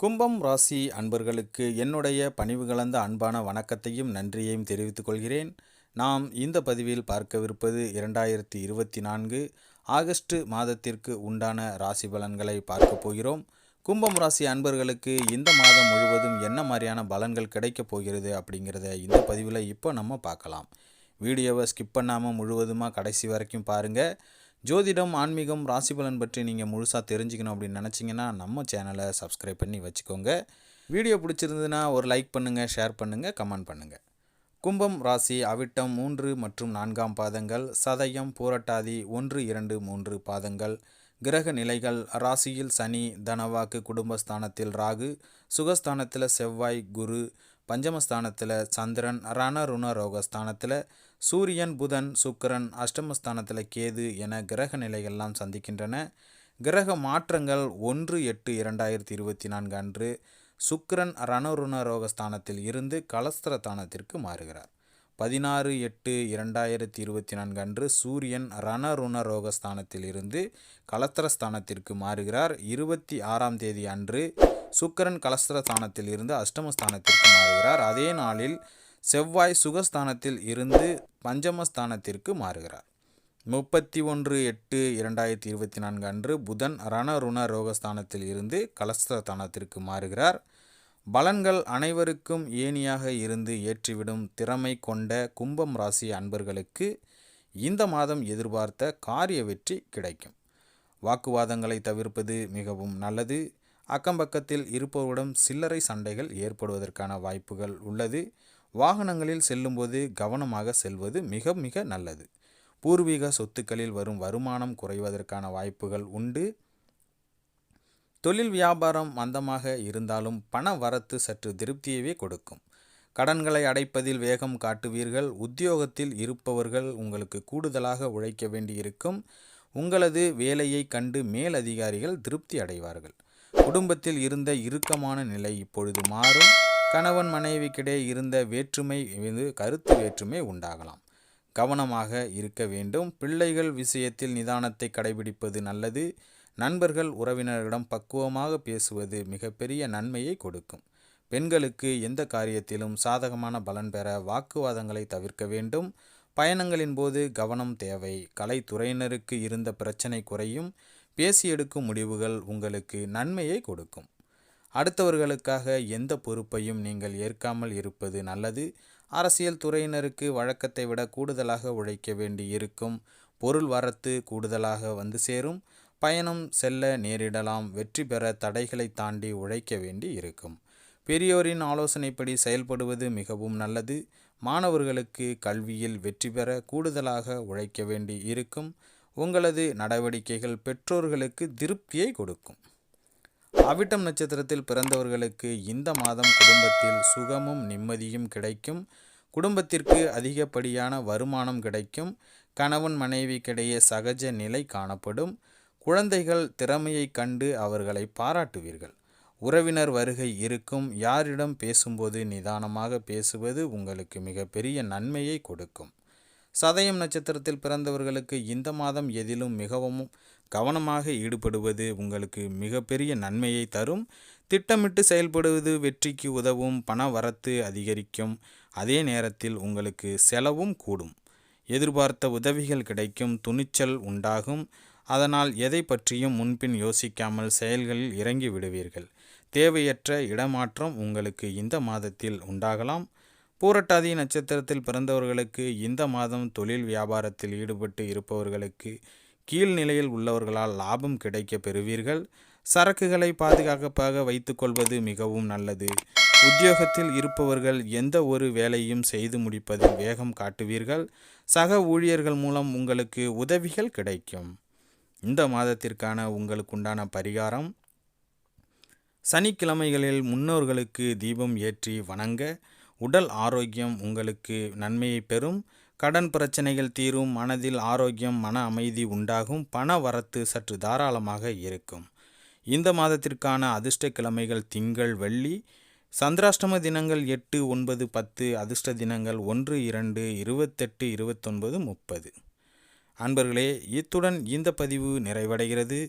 கும்பம் ராசி அன்பர்களுக்கு என்னுடைய பணிவு கலந்த அன்பான வணக்கத்தையும் நன்றியையும் தெரிவித்துக் கொள்கிறேன். நாம் இந்த பதிவில் பார்க்கவிருப்பது இரண்டாயிரத்தி இருபத்தி நான்கு ஆகஸ்ட் மாதத்திற்கு உண்டான ராசி பலன்களை பார்க்க போகிறோம். கும்பம் ராசி அன்பர்களுக்கு இந்த மாதம் முழுவதும் என்ன மாதிரியான பலன்கள் கிடைக்கப் போகிறது அப்படிங்கிறத இந்த பதிவில் இப்போ நம்ம பார்க்கலாம். வீடியோவை ஸ்கிப் பண்ணாமல் முழுவதுமாக கடைசி வரைக்கும் பாருங்கள் ஜோதிடம் ஆன்மீகம் ராசி பலன் பற்றி நீங்கள் முழுசாக தெரிஞ்சுக்கணும் அப்படின்னு நினச்சிங்கன்னா நம்ம சேனலை சப்ஸ்கிரைப் பண்ணி வச்சுக்கோங்க. வீடியோ பிடிச்சிருந்ததுன்னா ஒரு லைக் பண்ணுங்கள் ஷேர் பண்ணுங்கள் கமெண்ட் பண்ணுங்கள் கும்பம் ராசி அவிட்டம் மூன்று மற்றும் நான்காம் பாதங்கள் சதயம் பூரட்டாதி ஒன்று இரண்டு மூன்று பாதங்கள். கிரக நிலைகள் ராசியில் சனி தனவாக்கு குடும்பஸ்தானத்தில் ராகு சுகஸ்தானத்தில் செவ்வாய் குரு பஞ்சமஸ்தானத்தில் சந்திரன் ரணருண ரோக ஸ்தானத்தில் சூரியன் புதன் சுக்கரன் அஷ்டமஸ்தானத்தில் கேது என கிரக நிலைகள்லாம் சந்திக்கின்றன. கிரக மாற்றங்கள் ஒன்று எட்டு இரண்டாயிரத்தி இருபத்தி நான்கு அன்று சுக்கரன் ரணருண ரோகஸ்தானத்தில் இருந்து கலஸ்திரஸ்தானத்திற்கு மாறுகிறார். பதினாறு எட்டு இரண்டாயிரத்தி இருபத்தி நான்கு அன்று சூரியன் ரணருண ரோகஸ்தானத்தில் இருந்து கலத்திரஸ்தானத்திற்கு மாறுகிறார். இருபத்தி ஆறாம் தேதி அன்று சுக்கரன் கலஸ்திரஸ்தானத்தில் இருந்து அஷ்டமஸ்தானத்திற்கு மாறுகிறார். அதே நாளில் செவ்வாய் சுகஸ்தானத்தில் இருந்து பஞ்சமஸ்தானத்திற்கு மாறுகிறார். முப்பத்தி ஒன்று எட்டு இரண்டாயிரத்தி இருபத்தி நான்கு அன்று புதன் ரணருண ரோகஸ்தானத்தில் இருந்து கலஸ்திரஸ்தானத்திற்கு மாறுகிறார். பலன்கள் அனைவருக்கும் ஏணியாக இருந்து ஏற்றிவிடும் திறமை கொண்ட கும்பம் ராசி அன்பர்களுக்கு இந்த மாதம் எதிர்பார்த்த காரிய வெற்றி கிடைக்கும். வாக்குவாதங்களை தவிர்ப்பது மிகவும் நல்லது. அக்கம்பக்கத்தில் இருப்பவரிடம் சில்லறை சண்டைகள் ஏற்படுவதற்கான வாய்ப்புகள் உள்ளது. வாகனங்களில் செல்லும்போது கவனமாக செல்வது மிக மிக நல்லது. பூர்வீக சொத்துக்களில் வரும் வருமானம் குறைவதற்கான வாய்ப்புகள் உண்டு. தொழில் வியாபாரம் மந்தமாக இருந்தாலும் பண வரத்து சற்று திருப்தியவே கொடுக்கும். கடன்களை அடைப்பதில் வேகம் காட்டுவீர்கள். உத்தியோகத்தில் இருப்பவர்கள் உங்களுக்கு கூடுதலாக உழைக்க வேண்டியிருக்கும். உங்களது வேலையை கண்டு மேலதிகாரிகள் திருப்தி அடைவார்கள். குடும்பத்தில் இருந்த இறுக்கமான நிலை இப்பொழுது மாறும். கணவன் மனைவிக்கிடையே இருந்த வேற்றுமை கருத்து வேற்றுமை உண்டாகலாம். கவனமாக இருக்க வேண்டும். பிள்ளைகள் விஷயத்தில் நிதானத்தை கடைபிடிப்பது நல்லது. நண்பர்கள் உறவினர்களிடம் பக்குவமாக பேசுவது மிகப்பெரிய நன்மையை கொடுக்கும். பெண்களுக்கு எந்த காரியத்திலும் சாதகமான பலன் பெற வாக்குவாதங்களை தவிர்க்க வேண்டும். பயணங்களின் போது கவனம் தேவை. கலைத்துறையினருக்கு இருந்த பிரச்சனை குறையும். பேசி எடுக்கும் முடிவுகள் உங்களுக்கு நன்மையை கொடுக்கும். அடுத்தவர்களுக்காக எந்த பொறுப்பையும் நீங்கள் ஏற்காமல் இருப்பது நல்லது. அரசியல் துறையினருக்கு வழக்கத்தை விட கூடுதலாக உழைக்க வேண்டி இருக்கும் பொருள் வரத்து கூடுதலாக வந்து சேரும். பயணம் செல்ல நேரிடலாம். வெற்றி பெற தடைகளை தாண்டி உழைக்க வேண்டி இருக்கும். பெரியோரின் ஆலோசனைப்படி செயல்படுவது மிகவும் நல்லது. மாணவர்களுக்கு கல்வியில் வெற்றி பெற கூடுதலாக உழைக்க வேண்டி இருக்கும். உங்களது நடவடிக்கைகள் பெற்றோர்களுக்கு திருப்தியை கொடுக்கும். அவிட்டம் நட்சத்திரத்தில் பிறந்தவர்களுக்கு இந்த மாதம் குடும்பத்தில் சுகமும் நிம்மதியும் கிடைக்கும். குடும்பத்திற்கு அதிகப்படியான வருமானம் கிடைக்கும். கணவன் மனைவிக்கிடையே சகஜ நிலை காணப்படும். குழந்தைகள் திறமையை கண்டு அவர்களை பாராட்டுவீர்கள். உறவினர் வருகை இருக்கும். யாரிடம் பேசும்போது நிதானமாக பேசுவது உங்களுக்கு மிகப்பெரிய நன்மையை கொடுக்கும். சதயம் நட்சத்திரத்தில் பிறந்தவர்களுக்கு இந்த மாதம் எதிலும் மிகவும் கவனமாக ஈடுபடுவது உங்களுக்கு மிகப்பெரிய நன்மையை தரும். திட்டமிட்டு செயல்படுவது வெற்றிக்கு உதவும் பண வரத்து அதிகரிக்கும். அதே நேரத்தில் உங்களுக்கு செலவும் கூடும். எதிர்பார்த்த உதவிகள் கிடைக்கும் துணிச்சல் உண்டாகும். அதனால் எதை பற்றியும் முன்பின் யோசிக்காமல் செயல்களில் இறங்கி விடுவீர்கள். தேவையற்ற இடமாற்றம் உங்களுக்கு இந்த மாதத்தில் உண்டாகலாம். பூரட்டாதி நட்சத்திரத்தில் பிறந்தவர்களுக்கு இந்த மாதம் தொழில் வியாபாரத்தில் ஈடுபட்டு இருப்பவர்களுக்கு கீழ்நிலையில் உள்ளவர்களால் லாபம் கிடைக்க பெறுவீர்கள். சரக்குகளை பாதுகாப்பாக வைத்துக்கொள்வது மிகவும் நல்லது. உத்தியோகத்தில் இருப்பவர்கள் எந்த ஒரு வேலையும் செய்து முடிப்பதில் வேகம் காட்டுவீர்கள். சக ஊழியர்கள் மூலம் உங்களுக்கு உதவிகள் கிடைக்கும். இந்த மாதத்திற்கான உங்களுக்குண்டான பரிகாரம் சனிக்கிழமைகளில் முன்னோர்களுக்கு தீபம் ஏற்றி வணங்க உடல் ஆரோக்கியம் உங்களுக்கு நன்மையை பெறும். கடன் பிரச்சனைகள் தீரும். மனதில் ஆரோக்கியம் மன அமைதி உண்டாகும். பண வரத்து சற்று தாராளமாக இருக்கும். இந்த மாதத்திற்கான அதிர்ஷ்ட கிழமைகள் திங்கள் வெள்ளி. சந்திராஷ்டம தினங்கள் எட்டு ஒன்பது பத்து. அதிர்ஷ்ட தினங்கள் ஒன்று இரண்டு இருபத்தெட்டு இருபத்தொன்பது முப்பது. அன்பர்களே இத்துடன் இந்த பதிவு நிறைவடைகிறது.